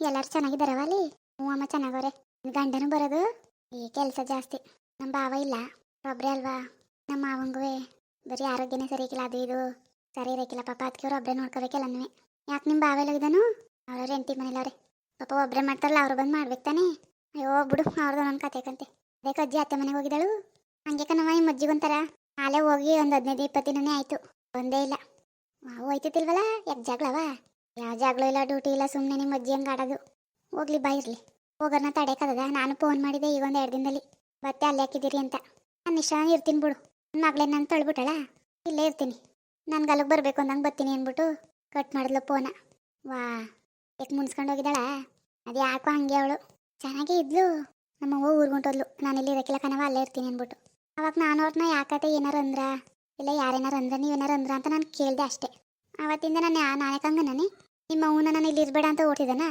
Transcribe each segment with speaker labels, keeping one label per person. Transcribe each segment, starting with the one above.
Speaker 1: ಎಲ್ಲರೂ ಚೆನ್ನಾಗಿದ್ದಾರವ ಅಲ್ಲಿ? ಹ್ಞೂ ಅಮ್ಮ, ಚೆನ್ನಾಗವ್ರೆ. ಗಂಡನು ಬರೋದು? ಈ ಕೆಲಸ ಜಾಸ್ತಿ. ನಮ್ಮ ಭಾವ ಇಲ್ಲ. ಒಬ್ಬರೇ ಅಲ್ವಾ? ನಮ್ಮ ಮಾವಂಗುವೆ. ಬರೀ ಆರೋಗ್ಯನೇ ಸರಿ ಇಕ್ಕಿಲ್ಲ ಅದು ಇದು. ಸರಿ ಇರಕ್ಕಿಲ್ಲ ಪಾಪ. ಅದಕ್ಕೆ ಅವ್ರು ಒಬ್ಬರೇ ನೋಡ್ಕೋಬೇಕಲ್ಲ ನೀವೇ ಯಾಕೆ ನಿಮ್ಮ ಭಾವ ಎಲ್ಲೋಗಿದ್ದಾನು ಅವ್ರ ಹೆಂಡತಿ ಮನೇಲವ್ರೆ ಪಾಪ ಒಬ್ಬರೇ ಮಾಡ್ತಾರಲ್ಲ, ಅವ್ರು ಬಂದು ಮಾಡ್ಬೇಕು ತಾನೇ? ಅಯ್ಯೋ ಬಿಡು ಅವ್ರದ್ದು ನನ್ನ ಕತೆ ಕಂತೆ. ಅದೇ ಅಜ್ಜಿ ಅತ್ತೆ ಮನೆಗೆ ಹೋಗಿದ್ದಾಳು? ಹಂಗೆ ಈ ಮಜ್ಜಿಗೊಂಥರ ಆಲೇ ಹೋಗಿ ಒಂದು ಹದಿನೈದು ದಿನನೇ ಆಯಿತು. ಒಂದೇ ಇಲ್ಲ. ಹೋಯ್ತಿತ್ತಿಲ್ವಲ್ಲ? ಯಾಕೆ ಜಗಳವ? ಯಾವ ಇಲ್ಲ ಡ್ಯೂಟಿ ಇಲ್ಲ ಸುಮ್ಮನೆ ನಿಮ್ಮ ಅಜ್ಜಿ ಹಂಗೆ ಆಡೋದು. ಹೋಗ್ಲಿ ಬಾ ಇರಲಿ. ಹೋಗೋಣ ತಡೆಯಕ್ಕದ ನಾನು ಫೋನ್ ಮಾಡಿದೆ ಈಗ ಒಂದು ಎರಡು ದಿನದಲ್ಲಿ. ಬತ್ತೆ ಅಲ್ಲಿ ಹಾಕಿದ್ದೀರಿ ಅಂತ. ನಾನು ಇಷ್ಟ, ಇರ್ತೀನಿ ಬಿಡು. ಮಗಳೇ ನಾನು ತಳ್ಬಿಟ್ಟಳ? ಇಲ್ಲೇ ಇರ್ತೀನಿ. ನನ್ಗೆ ಅಲ್ಲಿಗೆ ಬರಬೇಕು ಅಂದಂಗೆ ಬರ್ತೀನಿ ಅಂದ್ಬಿಟ್ಟು ಕಟ್ ಮಾಡಿದ್ಲು ಫೋನ ವಾ ಯಾಕೆ ಮುನ್ಸ್ಕೊಂಡು ಹೋಗಿದ್ದಾಳ? ಅದು ಯಾಕೋ ಹಂಗೆ ಅವಳು. ಚೆನ್ನಾಗೇ ಇದ್ಲು. ನಮ್ಮ ಅವ್ವ ಊರ್ಗ್ ಹೊಂಟೋದ್ಲು. ನಾನು ಇಲ್ಲಿ ಇರಕ್ಕಿಲ್ಲ ಕಣವ ಅಲ್ಲೇ ಇರ್ತೀನಿ ಅಂದ್ಬಿಟ್ಟು. ಅವಾಗ ನಾನು ಅವ್ರನ್ನ ಯಾಕತೆ ಏನಾರು ಅಂದ್ರ? ಇಲ್ಲ, ಯಾರೇನಾರು ಅಂದ್ರ? ನೀವೇನಾರು ಅಂದ್ರ? ಅಂತ ನಾನು ಕೇಳಿದೆ ಅಷ್ಟೇ. ಅವತ್ತಿಂದ ನಾನು ಯಾ ನಾನೇ ನಿಮ್ಮ ಅವನ ನಾನು ಇಲ್ಲಿ ಇರಬೇಡ ಅಂತ ಓಡ್ತಿದ್ದಾನ?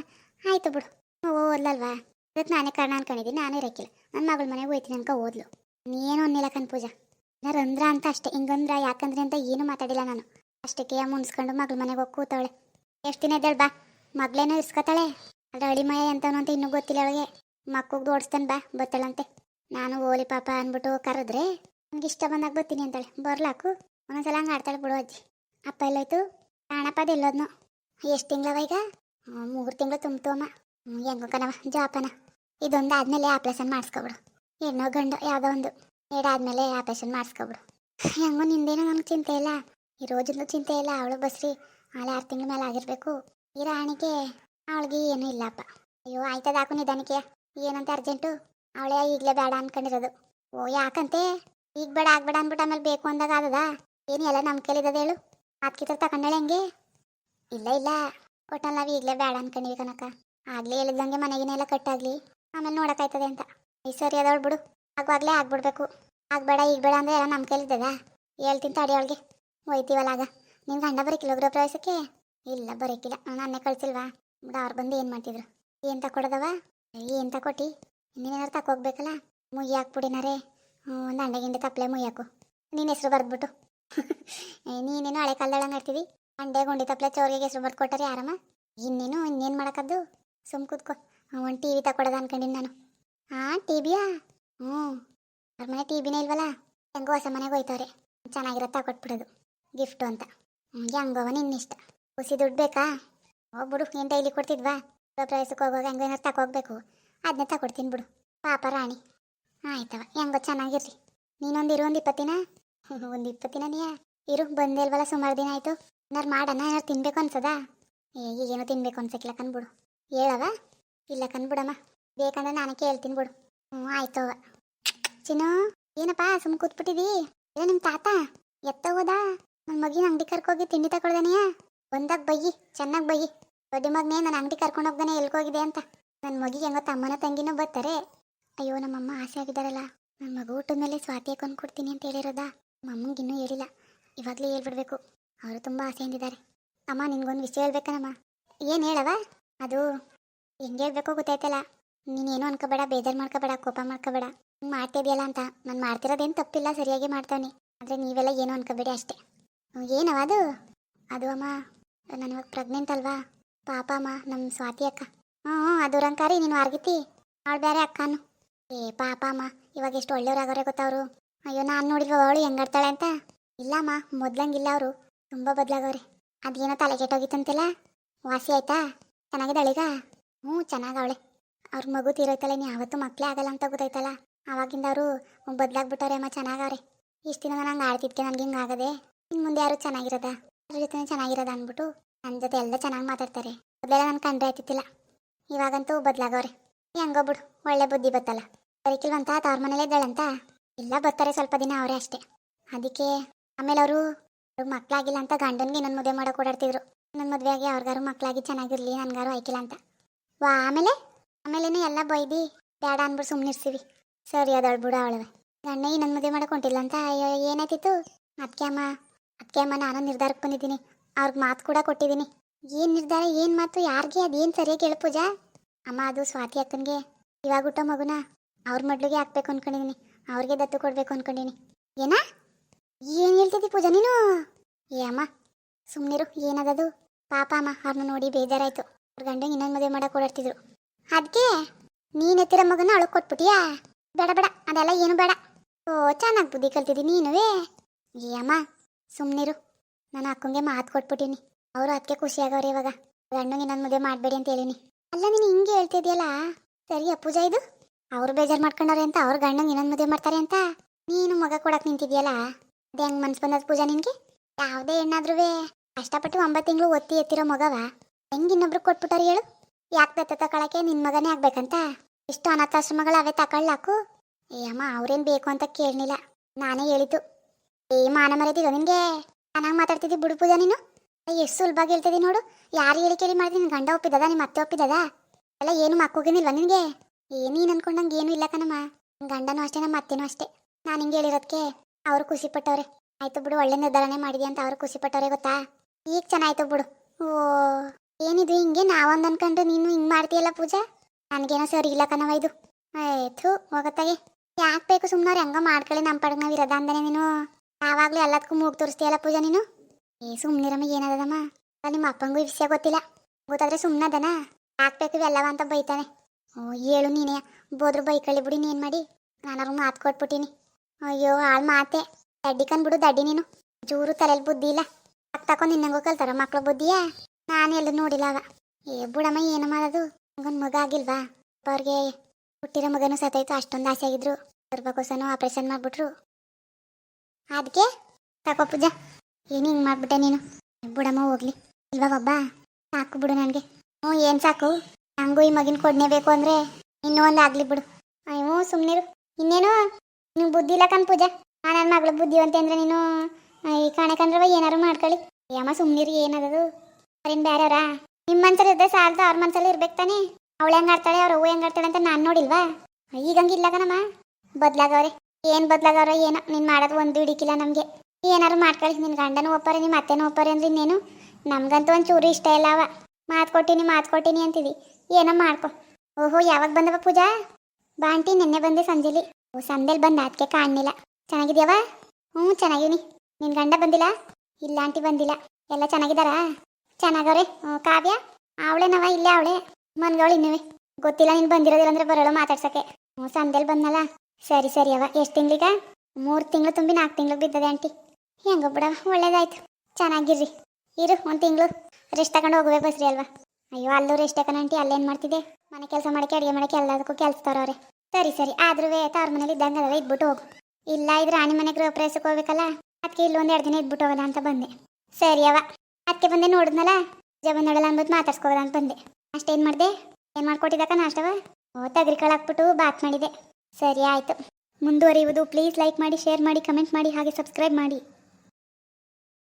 Speaker 1: ಆಯ್ತು ಬಿಡು. ಓ, ಓದ್ಲಲ್ವಾ? ಅದಕ್ಕೆ ನಾನೇ ಕಾರಣ ಅನ್ಕೊಂಡಿದ್ದೀನಿ, ನಾನು ಇರಕ್ಕಿಲ್ಲ. ನನ್ನ ಮಗಳ ಮನೆಗೆ ಹೋಯ್ತೀನಿ ಅನ್ಕ, ಓದ್ಲು. ನೀನು ಅನ್ನಿಲ್ಲ ಕಣ್ ಪೂಜಾ. ಏನಾರು ಅಂದ್ರ ಅಂತ ಅಷ್ಟೇ, ಹಿಂಗಂದ್ರ ಯಾಕಂದ್ರೆ ಅಂತ ಏನು ಮಾತಾಡಿಲ್ಲ ನಾನು. ಅಷ್ಟಕ್ಕೆ ಮುನ್ಸ್ಕೊಂಡು ಮಗಳ ಮನೆಗೆ ಹೋಗಿ ಕೂತವಳೆ. ಎಷ್ಟು ದಿನ ಇದ್ದಾಳೆ ಬಾ. ಮಗಳೇನೋ ಇಸ್ಕೊತಾಳೆ. ಅದ್ರ ಅಳಿಮಯ ಅಂತವನು ಅಂತ ಇನ್ನೂ ಗೊತ್ತಿಲ್ಲ ಅವಳಿಗೆ. ಮಕ್ಕಳಿಗೆ ಓಡಿಸ್ತಾನೆ ಬಾ, ಬತ್ತಾಳಂತೆ. ನಾನು ಓಲಿ ಪಾಪ ಅಂದ್ಬಿಟ್ಟು ಕರೆದ್ರೆ ನನಗೆ ಇಷ್ಟ ಬಂದಾಗ ಬರ್ತೀನಿ ಅಂತಾಳೆ. ಬರ್ಲಾಕು? ಒಂದೊಂದ್ಸಲ ಹಂಗೆ ಆಡ್ತಾಳೆ ಬಿಡು ಅಜ್ಜಿ. ಅಪ್ಪ ಎಲ್ಲೋಯ್ತು? ಕಾಣಪ್ಪ ಎಲ್ಲೋದ್ನು. ಎಷ್ಟು ತಿಂಗಳವ ಈಗ? ಮೂರು ತಿಂಗಳು ತುಂಬಿತು ಅಮ್ಮ ಹೆಂಗೋ ಕಣವ ಜಾಪನ. ಇದೊಂದು ಆದಮೇಲೆ ಆಪ್ರೇಷನ್ ಮಾಡಿಸ್ಕೊಬಿಡು. ಹೆಣ್ಣು ಗಂಡು, ಯಾವುದೋ ಒಂದು. ಏಡಾದ್ಮೇಲೆ ಆಪ್ರೇಷನ್ ಮಾಡಿಸ್ಕೊಬಿಡು. ಹೆಂಗೋ ನಿಂದೇನೋ ನನಗೆ ಚಿಂತೆ ಇಲ್ಲ. ಈ ರೋಜಿಂದು ಚಿಂತೆ ಇಲ್ಲ. ಅವಳು ಬಸ್ರಿ, ಆಳೆ ಆರು ತಿಂಗಳ ಮೇಲೆ ಆಗಿರಬೇಕು. ಈ ರಾಣಿಗೆ ಅವಳಿಗೆ ಏನೂ ಇಲ್ಲಪ್ಪ. ಅಯ್ಯೋ, ಆಯ್ತದ, ಹಾಕು ನಿಧಾನಕ್ಕೆ. ಏನಂತ ಅರ್ಜೆಂಟು? ಅವಳೇ ಈಗಲೇ ಬೇಡ ಅನ್ಕೊಂಡಿರೋದು. ಓ, ಯಾಕಂತೆ? ಈಗ ಬೇಡ, ಆಗ್ಬೇಡ ಅಂದ್ಬಿಟ್ಟು ಆಮೇಲೆ ಬೇಕು ಅಂದಾಗ ಆದದ? ಏನು ಎಲ್ಲ ನಮ್ಮ ಕೈಲಿದ್ದದ ಹೇಳು? ಅದಕ್ಕಿಂತ ತಕೊಂಡಾಳೆ ಹೆಂಗೆ? ಇಲ್ಲ ಇಲ್ಲ. ಒಟ್ಟಲ್ಲಿ ನಾವು ಈಗಲೇ ಬೇಡ ಅನ್ಕೊಂಡಿವಿ ಕನಕ ಆಗ್ಲೇ ಹೇಳಿದಂಗೆ ಮನೆಗಿನೆಲ್ಲ ಕಟ್ಟಾಗ್ಲಿ. ಆಮೇಲೆ ನೋಡೋಕ್ಕಾಯ್ತದೆ ಅಂತ. ಈ ಸರಿ ಅದವಳು ಬಿಡು. ಆಗುವಾಗಲೇ ಆಗ್ಬಿಡ್ಬೇಕು. ಆಗ್ಬೇಡ ಈಗ ಬೇಡ ಅಂದ್ರೆ ಎಲ್ಲ ನಮ್ಮ ಕೈಲಿದ್ದದ? ಹೇಳ್ತೀನಿ ತಡಿ ಅವಳಿಗೆ. ಹೋಯ್ತೀವಲ್ಲ ಆಗ. ನಿನ್ ಗಂಡ ಬರೀಕಿಲ್ಲ ಗೃಹ ಪ್ರವೇಶಕ್ಕೆ ಇಲ್ಲ, ಬರೀಕಿಲ್ಲ. ಅನ್ನೇ ಕಳ್ಸಿಲ್ವಾ? ಬಿಡ, ಅವ್ರು ಬಂದು ಏನು ಮಾಡ್ತಿದ್ರು? ಏನು ತಕೊಡದವ ಏನು ತಕೊಟ್ಟಿ ಇನ್ನೇನಾರು ತಕೋಗ್ಬೇಕಲ್ಲ ಮುಯ್ಯಾಕ್ಬಿಡಿನಾರೇ ಒಂದು ಅಂಡೆ ಗಿಂಡೆ ತಪ್ಪಲೆ ಮುಯ್ಯಾಕು. ನಿನ್ನ ಹೆಸ್ರು ಬರ್ದ್ಬಿಟ್ಟು ನೀನೇನು ಹಳೆ ಕಾಲದೊಳಗೆ ಆಡ್ತೀವಿ ಅಂಡೆ ಗುಂಡಿ ತಪ್ಪಲೆ ಚೌರಿಗೆ ಹೆಸರು ಬರ್ಕೊಟ್ಟಾರೆ ಯಾರಮ್ಮ? ಇನ್ನೇನು ಇನ್ನೇನು ಮಾಡಕ್ಕದ್ದು ಸುಮ್ ಕೂತ್ಕೋ. ಒಂದು ಟಿ ವಿ ತಕೊಡೋದು ಅನ್ಕೊಂಡಿನಿ ನಾನು. ಹಾಂ ಟಿ ವಿಯಾ? ಹ್ಞೂ. ಅವ್ರ ಮನೆ ಟಿ ವಿನೇ ಇಲ್ವಲ್ಲ? ಹೆಂಗೋ ಹೊಸ ಮನೆಗೆ ಹೋಯ್ತವ್ರೆ. ಚೆನ್ನಾಗಿರೋ ತಕೊಟ್ಬಿಡೋದು ಗಿಫ್ಟು ಅಂತ. ಹ್ಞೂ ಹೆಂಗವ ನಿನ್ನಿಷ್ಟ ಹುಸಿ ದುಡ್ಡು ಬೇಕಾ? ಹೋಗ್ಬಿಡು, ಏನು ಡೈಲಿ ಕೊಡ್ತಿದ್ವಾ? ಗೃಹ ಪ್ರವೇಶಕ್ಕೆ ಹೋಗುವಾಗ ಹೆಂಗೋ ಏನಾರು ತಗೋಗ್ಬೇಕು ಅದನ್ನೇ ತಗೊಡ್ತೀನಿ ಬಿಡು. ಪಾಪ ರಾಣಿ. ಆಯ್ತವ, ಹೆಂಗೋ ಚೆನ್ನಾಗಿರ್ರಿ ನೀನೊಂದು ಇರೋ, ಒಂದು ಇಪ್ಪತ್ತಿನ? ಒಂದು ಇಪ್ಪತ್ತು ನೀಯ ಇರು, ಬಂದೇ ಇಲ್ವಲ್ಲ ಸುಮಾರು ದಿನ ಆಯಿತು. ಏನಾರು ಮಾಡೋಣ, ಏನಾರು ತಿನ್ಬೇಕು ಅನ್ಸದಾ? ಏ, ಈಗೇನೋ ತಿನ್ಬೇಕು ಅನ್ಸಕ್ಕಿಲ್ಲ ಕನ್ಬಿಡು ಹೇಳವ? ಇಲ್ಲ ಕನ್ಬಿಡಮ್ಮ ಬೇಕಂದ್ರೆ ನಾನು ಕೇಳ್ತೀನಿ ಬಿಡು. ಹ್ಞೂ ಆಯ್ತು ಚಿನ್ನು, ಏನಪ್ಪ ಸುಮ್ಮ ಕೂತ್ಬಿಟ್ಟಿದಿ? ಇಲ್ಲ ನಿಮ್ಮ ತಾತ? ಎತ್ತ ಹೋದ ನನ್ನ ಮಗಿನ ಅಂಗಡಿ ಕರ್ಕೋಗಿ ತಿಂಡಿ ತಗೊಳ್ದಾನೆಯ ಬಂದಾಗ ಬಯ್ಯಿ ಚೆನ್ನಾಗಿ ಬಯ್ಯಿ ದೊಡ್ಡ ಮಗನೇ ನನ್ನ ಅಂಗಡಿ ಕರ್ಕೊಂಡು ಹೋಗ್ದಾನೆ ಎಲ್ಗೋಗಿದೆ ಅಂತ. ನನ್ನ ಮಗಿಗೆ ಹೆಂಗೋ ತಮ್ಮನ ತಂಗಿನೂ ಬರ್ತಾರೆ. ಅಯ್ಯೋ, ನಮ್ಮಮ್ಮ ಆಸೆ ಆಗಿದ್ದಾರಲ್ಲ ನನ್ನ ಮಗು ಊಟದ ಮೇಲೆ ಸ್ವಾತಿ ಹಾಕೊಂಡು ಕೊಡ್ತೀನಿ ಅಂತ ಹೇಳಿರೋದಾ? ಇನ್ನೂ ಹೇಳಿಲ್ಲ. ಇವಾಗಲೇ ಹೇಳ್ಬಿಡ್ಬೇಕು. ಅವರು ತುಂಬ ಆಸೆಯಿಂದಿದ್ದಾರೆ. ಅಮ್ಮ, ನಿನ್ಗೊಂದು ವಿಷಯ ಹೇಳ್ಬೇಕನಮ್ಮ. ಏನು ಹೇಳವ? ಅದು ಹೆಂಗೆ ಹೇಳ್ಬೇಕೋ ಗೊತ್ತಾಯ್ತಲ್ಲ. ನೀನೇನು ಅನ್ಕೋಬೇಡ, ಬೇಜಾರು ಮಾಡ್ಕೋಬೇಡ, ಕೋಪ ಮಾಡ್ಕೋಬೇಡ. ಹಿಂಗೆ ಮಾಡ್ತಿದ್ಯಲ್ಲ ಅಂತ. ನಾನು ಮಾಡ್ತಿರೋದೇನು ತಪ್ಪಿಲ್ಲ, ಸರಿಯಾಗಿ ಮಾಡ್ತಾವನಿ. ಆದರೆ ನೀವೆಲ್ಲ ಏನು ಅನ್ಕೋಬೇಡಿ ಅಷ್ಟೇ. ಏನವ ಅದು? ಅದು ಅಮ್ಮ, ನಾನು ಇವಾಗ ಪ್ರೆಗ್ನೆಂಟ್ ಅಲ್ವಾ? ಪಾಪ ಅಮ್ಮ ನಮ್ಮ ಸ್ವಾತಿ ಅಕ್ಕ. ಹ್ಞೂ ಹ್ಞೂ ಅದು ರಂಕಾರಿ, ನೀನು ಆರ್ಗಿತಿ. ಅವಳು ಬೇರೆ ಅಕ್ಕನು. ಏ, ಪಾಪ ಅಮ್ಮ, ಇವಾಗ ಎಷ್ಟು ಒಳ್ಳೆಯವ್ರಾಗವ್ರೆ ಗೊತ್ತವ್ರು ಅಯ್ಯೋ, ನಾನು ನೋಡಿಲ್ವ ಅವಳು? ಹೆಂಗಾಡ್ತಾಳೆ ಅಂತ? ಇಲ್ಲಮ್ಮ, ಮೊದ್ಲಂಗಿಲ್ಲ ಅವರು. ತುಂಬ ಬದಲಾಗವ್ರೆ. ಅದೇನೋ ತಲೆ ಕೆಟ್ಟೋಗಿತ್ತಂತಿಲ್ಲ? ವಾಸಿ ಆಯ್ತಾ? ಚೆನ್ನಾಗಿದ್ದಾಳೀಗ ಹ್ಞೂ ಚೆನ್ನಾಗವಳೆ ಅವ್ರ ಮಗು ತೀರೋಯ್ತಲ್ಲ ಇನ್ನು ಯಾವತ್ತೂ ಮಕ್ಕಳೇ ಆಗಲ್ಲ ಅಂತ ಗೊತ್ತಾಯ್ತಲ್ಲ? ಅವಾಗಿಂದ ಅವರು ಬದಲಾಗ್ಬಿಟ್ಟವ್ರೆ ಅಮ್ಮ, ಚೆನ್ನಾಗವ್ರೆ. ಇಷ್ಟು ದಿನ ನಂಗೆ ಆಡ್ತಿದ್ಕೆ ನನಗೆ ಹಿಂಗೆ ಆಗದೆ? ಇನ್ನು ಮುಂದೆ ಯಾರು ಚೆನ್ನಾಗಿರೋದ? ಅದ್ರ ಜೊತೆ ಚೆನ್ನಾಗಿರೋದ ಅಂದ್ಬಿಟ್ಟು ನನ್ನ ಜೊತೆ ಎಲ್ಲ ಚೆನ್ನಾಗಿ ಮಾತಾಡ್ತಾರೆ. ಮೊದಲೆಲ್ಲ ನನ್ನ ಕಂಡ್ರೆ ಆಯ್ತಿತ್ತಿಲ್ಲ. ಇವಾಗಂತೂ ಬದಲಾಗವ್ರೆ. ಹೆಂಗೋ ಬಿಡು. ಒಳ್ಳೆ ಬುದ್ಧಿ ಬತ್ತಲ್ಲ. ಬರೀಕಿಲ್ವಂತ ತವ್ರ ಮನೇಲೇ ಇದ್ದಾಳಂತ? ಎಲ್ಲ ಬರ್ತಾರೆ ಸ್ವಲ್ಪ ದಿನ ಅವರೇ ಅಷ್ಟೇ. ಅದಕ್ಕೆ ಆಮೇಲೆ ಅವರು ಮಕ್ಕಳಾಗಿಲ್ಲ ಅಂತ ಗಂಡನಿಗೆ ನನ್ನ ಮದುವೆ ಮಾಡೋಕೆ ಓಡಾಡ್ತಿದ್ರು. ನನ್ನ ಮದುವೆಯಾಗಿ ಅವ್ರಿಗಾರು ಮಕ್ಕಳಾಗಿ ಚೆನ್ನಾಗಿರ್ಲಿ, ನನ್ಗಾರು ಆಯ್ಕಿಲ್ಲ ಅಂತ. ವಾ, ಆಮೇಲೆ, ಆಮೇಲೇನು ಎಲ್ಲ ಬೈದಿ, ಬೇಡ ಅಂದ್ಬಿಟ್ಟು ಸುಮ್ಮನಿರ್ತೀವಿ ಸರಿ ಅದಳು ಬಿಡ ಅವಳವೆ. ಗಂಡ ನನ್ನ ಮದುವೆ ಮಾಡಕ್ಕೆ ಹೊಂಟಿಲ್ಲ ಅಂತ ಅಯ್ಯೋ, ಏನಾಯ್ತಿತ್ತು? ಅದಕ್ಕೆ ಅಮ್ಮ ಅದಕ್ಕೆ ಅಮ್ಮ ನಾನು ನಿರ್ಧಾರಕ್ಕೆ ಬಂದಿದ್ದೀನಿ. ಅವ್ರಿಗೆ ಮಾತು ಕೂಡ ಕೊಟ್ಟಿದ್ದೀನಿ. ಏನು ನಿರ್ಧಾರ, ಏನು ಮಾತು, ಯಾರಿಗೆ, ಅದೇನು ಸರಿಯಾಗಿ ಹೇಳು ಪೂಜಾ. ಅಮ್ಮ, ಅದು ಸ್ವಾತಿ ಅಕ್ಕನಿಗೆ, ಇವಾಗ ಹುಟ್ಟೋ ಮಗುನ ಅವ್ರ ಮಡ್ಲಿಗೆ ಹಾಕ್ಬೇಕು ಅನ್ಕೊಂಡಿದ್ದೀನಿ ಅವ್ರಿಗೆ ದತ್ತು ಕೊಡಬೇಕು ಅನ್ಕೊಂಡಿನಿ. ಏನ? ಏನು ಹೇಳ್ತಿದ್ದಿ ಪೂಜಾ ನೀನು? ಏ ಅಮ್ಮ ಸುಮ್ಮನಿರು ಏನದದು? ಪಾಪ ಅಮ್ಮ ಅವ್ರನ್ನ ನೋಡಿ ಬೇಜಾರಾಯ್ತು. ಅವ್ರ ಗಂಡಂಗೆ ಇನ್ನೊಂದು ಮದುವೆ ಮಾಡಕ್ಕೆ ಓಡಾಡ್ತಿದ್ರು. ಅದಕ್ಕೆ ನೀನು ಎತ್ತಿರೋ ಮಗನ ಅಳು ಕೊಟ್ಬಿಟ್ಟಿಯಾ? ಬೇಡ ಬೇಡ, ಅದೆಲ್ಲ ಏನು ಬೇಡ. ಓ, ಚೆನ್ನಾಗಿ ಬುದ್ಧಿ ಕಲ್ತಿದ್ದಿ ನೀನುವೇ? ಏ ಅಮ್ಮ ಸುಮ್ಮನಿರು ನಾನು ಅಕ್ಕಂಗೆ ಮಾತು ಕೊಟ್ಬಿಟ್ಟಿನಿ. ಅವರು ಅದಕ್ಕೆ ಖುಷಿಯಾಗವ್ರೆ ಇವಾಗ. ಗಂಡಂಗೆ ಇನ್ನೊಂದು ಮದುವೆ ಮಾಡಬೇಡಿ ಅಂತ ಹೇಳಿನಿ. ಅಲ್ಲ ನೀನು ಹಿಂಗೆ ಹೇಳ್ತಿದ್ಯಲ್ಲ? ಸರಿಯಾ ಪೂಜಾ ಇದು? ಅವ್ರು ಬೇಜಾರು ಮಾಡ್ಕೊಂಡವ್ರೆ ಅಂತ ಅವ್ರ ಗಂಡಂಗೆ ಇನ್ನೊಂದು ಮದುವೆ ಮಾಡ್ತಾರೆ ಅಂತ? ನೀನು ಮಗ ಕೊಡಕ್ಕೆ ನಿಂತಿದ್ಯಲ್ಲ? ಅದೇ ಹೆಂಗೆ ಮನ್ಸು ಬಂದದ ಪೂಜಾ ನಿನಗೆ? ಯಾವುದೇ ಹೆಣ್ಣಾದ್ರೂ ಕಷ್ಟಪಟ್ಟು ಒಂಬತ್ತು ತಿಂಗಳು ಒತ್ತಿ ಎತ್ತಿರೋ ಮಗವ. ಹೆಂಗೆ ಇನ್ನೊಬ್ರು ಕೊಟ್ಬಿಟ್ಟಾರ ಹೇಳು? ಯಾಕೆ ದತ್ತ ನಿನ್ನ ಮಗನೇ ಆಗ್ಬೇಕಂತ? ಇಷ್ಟು ಅನಾಥಾಶ್ರಮಗಳು ಅವೇ ತಗೊಳ್ಳಾಕು ಏ ಅಮ್ಮ, ಅವ್ರೇನು ಬೇಕು ಅಂತ ಕೇಳಲಿಲ್ಲ ನಾನೇ ಹೇಳಿದ್ದು. ಏ ಮಾನ ಮರೆದಿರೋ ನಿನಗೆ? ಚೆನ್ನಾಗಿ ಮಾತಾಡ್ತಿದ್ದಿ ಬಿಡು ಪೂಜಾ ನೀನು. ಎಷ್ಟು ಸುಲಭವಾಗಿ ಹೇಳ್ತಿದ್ದಿ ನೋಡು. ಯಾರು ಹೇಳಿ ಕೇಳಿ ಮಾಡಿದ್ರಿ ನಿನ್ನ ಗಂಡ ಒಪ್ಪಿದದ ನಿಮ್ಮ ಅತ್ತೆ ಒಪ್ಪಿದದ ಎಲ್ಲ ಏನು ಮಕ್ಕೋಗಿನಿಲ್ವ ನಿನಗೆ? ಏ, ನೀನು ಅನ್ಕೊಂಡಂಗೆ ಏನೂ ಇಲ್ಲ ಕಣಮ್ಮ. ಗಂಡನೂ ಅಷ್ಟೇ ನಮ್ಮ ಅತ್ತೆನೂ ಅಷ್ಟೇ. ನಾನು ಹಿಂಗೆ ಹೇಳಿರೋದಕ್ಕೆ ಅವ್ರು ಖುಷಿ ಪಟ್ಟವ್ರೆ ಆಯ್ತು ಬಿಡು, ಒಳ್ಳೆ ನಿರ್ಧಾರನೇ ಮಾಡಿದೆ ಅಂತ ಅವ್ರು ಖುಷಿ ಪಟ್ಟವ್ರೆ ಗೊತ್ತಾ? ಈಗ ಚೆನ್ನಾಯ್ತು ಬಿಡು. ಓ, ಏನಿದು ಹಿಂಗೆ ನಾವೊಂದು ಅನ್ಕೊಂಡು ನೀನು ಹಿಂಗೆ ಮಾಡ್ತೀಯಲ್ಲ ಪೂಜಾ? ನನಗೇನೋ ಸರಿ ಇಲ್ಲ ಕಣವ ಇದು. ಆಯ್ತು ಹೋಗತ್ತಾಗೆ. ಯಾಕೆ ಬೇಕು ಸುಮ್ಮನೆ ಹೆಂಗ ಮಾಡ್ಕೊಳ್ಳಿ ನಮ್ಮ ಪಡಗ್ ನಾವು ಇರೋದ ಅಂದನೆ ನೀನು. ಯಾವಾಗಲೂ ಎಲ್ಲದಕ್ಕೂ ಮೂಗು ತೋರಿಸ್ತೀಯಲ್ಲ ಪೂಜಾ ನೀನು? ಏ ಸುಮ್ಮನಿರಮ್ಮ ಏನದಮ್ಮ ನಿಮ್ಮ ಅಪ್ಪಂಗೂ ವಿಷಯ ಗೊತ್ತಿಲ್ಲ. ಗೊತ್ತಾದ್ರೆ ಸುಮ್ಮನದನ ಯಾಕೆ ಬೇಕು ಇವೆಲ್ಲವ ಅಂತ ಬೈತಾನೆ. ಓ, ಹೇಳು ನೀನೇ. ಬೋದ್ರು ಬೈಕಳ್ಳಿ ಬಿಡಿ, ನೀನು ಮಾಡಿ. ನಾನು ಮಾತು ಕೊಟ್ಬಿಟ್ಟಿನಿ. ಅಯ್ಯೋ, ಆಳ್ ಮಾತೆ. ದಡ್ಡಿ ಕಂದ್ಬಿಡು ದಡ್ಡಿ ನೀನು. ಜೂರು ತಲೆಯಲ್ಲಿ ಬುದ್ಧಿ ಇಲ್ಲ. ಅಕ್ ತಕೊಂಡು ನಿನ್ನಂಗೂ ಕಲ್ತಾರ, ಮಕ್ಳು ಬುದ್ಧಿಯಾ? ನಾನು ಎಲ್ಲೂ ನೋಡಿಲ್ಲ ಅವ. ಏ, ಬುಡಮ್ಮ, ಏನು ಮಾಡೋದು? ನಂಗೊಂದು ಮಗ ಆಗಿಲ್ವಾ? ಅವ್ರಿಗೆ ಹುಟ್ಟಿರೋ ಮಗನೂ ಸತ್ತೋಯ್ತು ಅಷ್ಟೊಂದು ಆಸೆ ಆಗಿದ್ರು. ಗರ್ಭಕೋಸನೂ ಆಪ್ರೇಷನ್ ಮಾಡ್ಬಿಟ್ರು. ಅದಕ್ಕೆ ತಕೋ ಪೂಜಾ. ಏನು ಹಿಂಗೆ ಮಾಡ್ಬಿಟ್ಟೆ ನೀನು? ಬುಡಮ್ಮ, ಹೋಗ್ಲಿ. ಇಲ್ವಾ ಒಬ್ಬ? ಸಾಕು ಬಿಡು ನನಗೆ. ಹ್ಞೂ ಏನು ಸಾಕು? ನಂಗೂ ಈ ಮಗಿನ ಕೊಡ್ನೇಬೇಕು ಅಂದರೆ ಇನ್ನೂ ಒಂದು ಆಗಲಿ ಬಿಡು. ಅಯ್ಯೋ ಸುಮ್ಮನಿರು ಇನ್ನೇನು? ನಿಂಗೆ ಬುದ್ಧಿ ಇಲ್ಲ ಕಣ್ ಪೂಜಾ. ಆ ನನ್ನ ಮಗಳು ಬುದ್ಧಿ ಅಂದ್ರೆ ನೀನು ಈ ಕಾಣಕಂದ್ರವ ಏನಾರು ಮಾಡ್ಕೊಳ್ಳಿ. ಯಮ್ಮ ಸುಮ್ಮನಿರು ಏನದದು? ಅವ್ರೇನು ಬೇರೆಯವ್ರ ನಿಮ್ಮ ಮನ್ಸಲ್ಲಿ ಇದ್ದೆ ಸಾಲದ ಅವ್ರ ಮನ್ಸಲ್ಲಿ ಇರ್ಬೇಕು ತಾನೇ. ಅವಳು ಹೆಂಗ್ ಆಡ್ತಾಳೆ, ಅವ್ರ ಹೂವು ಹೆಂಗ್ ಆಡ್ತಾಳೆ ಅಂತ ನಾನು ನೋಡಿಲ್ವಾ? ಈಗಂಗಿಲ್ಲ ಕಣಮ್ಮ. ಬದ್ಲಾಗವ್ರೆ. ಏನು ಬದ್ಲಾಗವ್ರೆ, ಏನೋ. ನೀನು ಮಾಡೋದು ಒಂದು ಹಿಡಿಕಿಲ್ಲ ನಮಗೆ. ಏನಾರು ಮಾಡ್ಕೊಳ್ಳಿ. ನಿನ್ನ ಗಂಡನೂ ಒಪ್ಪಾರೆ ನಿಮ್ಮ ಅತ್ತೆನೂ ಒಪ್ಪಾರೆ ಅಂದ್ರೆ ಇನ್ನೇನು? ನಮ್ಗಂತೂ ಒಂದು ಚೂರು ಇಷ್ಟ ಇಲ್ಲ ಅವ. ಮಾತು ಕೊಟ್ಟಿನಿ ಮಾತು ಕೊಟ್ಟಿನಿ ಅಂತಿದಿ. ಏನೋ ಮಾಡ್ಕೊ. ಓಹೋ, ಯಾವಾಗ ಬಂದವ ಪೂಜಾ? ಬಾಂಟಿ ನಿನ್ನೆ ಬಂದೆ ಸಂಜೆಲಿ. ಓ ಸಂದೇಲಿ ಬಂದ ಅದಕ್ಕೆ ಕಾಣಲಿಲ್ಲ. ಚೆನ್ನಾಗಿದ್ಯಾವ? ಹ್ಞೂ ಚೆನ್ನಾಗಿವ್ನಿ ನಿನ್ನ ಗಂಡ ಬಂದಿಲ್ಲ? ಇಲ್ಲ ಆಂಟಿ, ಬಂದಿಲ್ಲ. ಎಲ್ಲ ಚೆನ್ನಾಗಿದ್ದಾರಾ? ಚೆನ್ನಾಗವ್ರೆ. ಕಾವ್ಯ? ಅವಳೇನವ? ಇಲ್ಲೇ ಅವಳೆ. ಮನ್ಗವಳು ಇನ್ನುವೆ. ಗೊತ್ತಿಲ್ಲ ನೀನು ಬಂದಿರೋದಿಲ್ಲ ಅಂದ್ರೆ ಬರೋಳು ಮಾತಾಡ್ಸಕ್ಕೆ. ಹ್ಞೂ ಸಂದೇಲಿ ಬಂದಲ್ಲ ಸರಿ ಸರಿ ಅವ ಎಷ್ಟು ತಿಂಗ್ಳಿಗ? ಮೂರು ತಿಂಗಳು ತುಂಬಿ ನಾಲ್ಕು ತಿಂಗಳು ಬಿದ್ದದೆ ಆಂಟಿ. ಹೆಂಗೋ ಬಿಡವ ಒಳ್ಳೇದಾಯ್ತು. ಚೆನ್ನಾಗಿರ್ರಿ. ಇರು, ಒಂದು ತಿಂಗಳು. ರೆಸ್ಟ್ ತಗೊಂಡು ಹೋಗುವೆ ಬಸ್ರಿ ಅಲ್ವಾ? ಅಯ್ಯೋ, ಅಲ್ಲೂರು ಎಷ್ಟೇ ಕಣಂಟಿ ಅಲ್ಲೇನು ಮಾಡ್ತಿದ್ದೆ? ಮನೆ ಕೆಲಸ ಮಾಡಕ್ಕೆ, ಅಡುಗೆ ಮಾಡಕ್ಕೆ ಎಲ್ಲದಕ್ಕೂ ಕೆಲಸ ತರೋರೆ ಸರಿ ಸರಿ ಆದ್ರೂ ತವ್ರ ಮನೇಲಿ ಇದ್ದಂಗೆ ಅದವ, ಇದ್ಬಿಟ್ಟು ಹೋಗು. ಇಲ್ಲ ಇದ್ರೆ ರಾಣಿ ಮನೆ ಗೃಹ ಪ್ರವೇಶಕ್ಕೆ ಹೋಗ್ಬೇಕಲ್ಲ? ಅದಕ್ಕೆ ಇಲ್ಲೊಂದು ಎರಡು ದಿನ ಇದ್ಬಿಟ್ಟು ಹೋಗೋದ ಅಂತ ಬಂದೆ. ಸರಿ, ಅವ. ಅದಕ್ಕೆ ಬಂದೆ ನೋಡಿದ್ನಲ್ಲ? ಜಬನ್ ನೋಡಲ್ಲ ಅಂದ್ಬಿಟ್ಟು ಮಾತಾಡ್ಸ್ಕೋದ ಅಂತ ಬಂದೆ. ಅಷ್ಟೇನು ಮಾಡಿದೆ? ಏನು ಮಾಡ್ಕೊಟ್ಟಿದ್ದಕ್ಕ ನಾಷ್ಟವ ಓ, ತಗರಿ ಕಾಳು ಹಾಕ್ಬಿಟ್ಟು ಬಾತ್ ಮಾಡಿದೆ. ಸರಿ, ಆಯಿತು. ಮುಂದುವರಿಯುವುದು, ಪ್ಲೀಸ್ ಲೈಕ್ ಮಾಡಿ, ಶೇರ್ ಮಾಡಿ, ಕಮೆಂಟ್ ಮಾಡಿ, ಹಾಗೆ ಸಬ್ಸ್ಕ್ರೈಬ್ ಮಾಡಿ.